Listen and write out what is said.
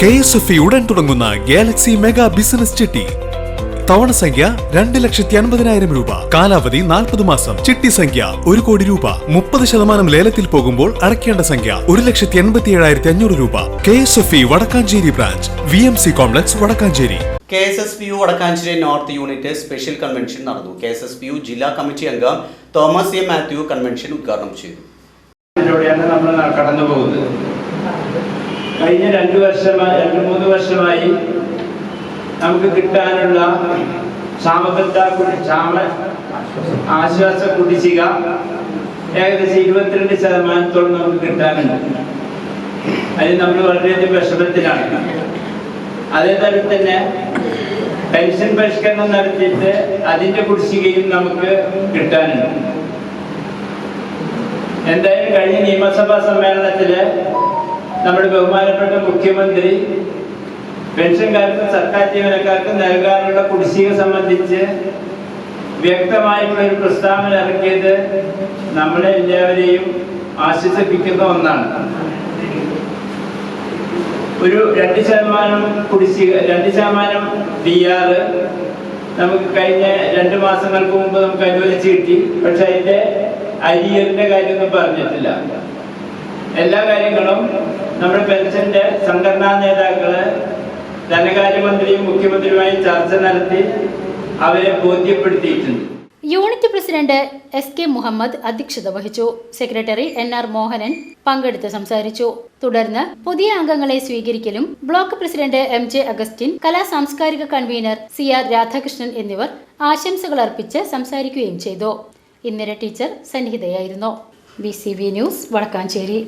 K S F ഉടൻ തുടങ്ങുന്ന Galaxy mega business ചിട്ടി. തവണ സംഖ്യ രണ്ട് ലക്ഷത്തി അൻപതിനായിരം രൂപ. കാലാവധി നാൽപ്പത് മാസം. ചിട്ടി സംഖ്യ ഒരു കോടി രൂപ. മുപ്പത് ശതമാനം ലേലത്തിൽ പോകുമ്പോൾ അടയ്ക്കേണ്ട സംഖ്യ ഒരു ലക്ഷത്തി എൺപത്തി ഏഴായിരത്തി അഞ്ഞൂറ് രൂപ. K S F E Vadakkanchery branch. V M C complex Vadakkanchery. K S S P U Vadakkanchery north unit special convention നടന്നു. K S S P U ജില്ലാ കമ്മിറ്റി അംഗം തോമസ് എ മാത്യു കൺവെൻഷൻ ഉദ്ഘാടനം ചെയ്തു. നമ്മൾ കടന്നു പോകുന്നത് കഴിഞ്ഞ രണ്ടു വർഷമായി രണ്ട് മൂന്ന് വർഷമായി നമുക്ക് കിട്ടാനുള്ള ക്ഷാമബദ്ധ ക്ഷാമ ആശ്വാസ കുടിശ്ശിക ഏകദേശം ഇരുപത്തിരണ്ട് ശതമാനത്തോളം നമുക്ക് കിട്ടാനുണ്ട്. അതിൽ നമ്മൾ വളരെയധികം വിഷമത്തിലാണ്. അതേപോലെ തന്നെ പെൻഷൻ പരിഷ്കരണം നടത്തിയിട്ട് അതിന്റെ കുടിശ്ശികയും നമുക്ക് കിട്ടാനുണ്ട്. എന്തായാലും കഴിഞ്ഞ നിയമസഭാ സമ്മേളനത്തിൽ നമ്മുടെ ബഹുമാനപ്പെട്ട മുഖ്യമന്ത്രി പെൻഷൻകാർക്കും സർക്കാർ ജീവനക്കാർക്കും നൽകാനുള്ള കുടിശ്ശിക സംബന്ധിച്ച് വ്യക്തമായിട്ടുള്ള ഒരു പ്രസ്താവന ഇറക്കിയത് നമ്മളെ എല്ലാവരെയും ആശ്വസിപ്പിക്കുന്ന ഒന്നാണ്. ഒരു രണ്ട് ശതമാനം കുടിശ്ശിക രണ്ട് ശതമാനം ഡി ആർ നമുക്ക് കഴിഞ്ഞ രണ്ട് മാസങ്ങൾക്ക് മുമ്പ് നമുക്ക് അനുവദിച്ച് കിട്ടി. പക്ഷെ അതിന്റെ അരിയറിന്റെ കാര്യമൊന്നും പറഞ്ഞിട്ടില്ല. എല്ലാ കാര്യങ്ങളും നമ്മുടെ പെൻഷന്റെ സംഘടനാ നേതാക്കൾ ധനകാര്യമന്ത്രിയും മുഖ്യമന്ത്രിയുമായി ചർച്ച നടത്തി അവരെ ബോധ്യപ്പെടുത്തിയിട്ടുണ്ട്. Unit president S K Muhammad അധ്യക്ഷത വഹിച്ചു. സെക്രട്ടറി എൻ ആർ മോഹനൻ പങ്കെടുത്ത് സംസാരിച്ചു. തുടർന്ന് പുതിയ അംഗങ്ങളെ സ്വീകരിക്കലും block president M J Augustine കലാ സാംസ്കാരിക കൺവീനർ സി ആർ രാധാകൃഷ്ണൻ എന്നിവർ ആശംസകൾ അർപ്പിച്ച് സംസാരിക്കുകയും ചെയ്തു. Indira teacher സന്നിഹിതയായിരുന്നു. B C V news Vadakkanchery.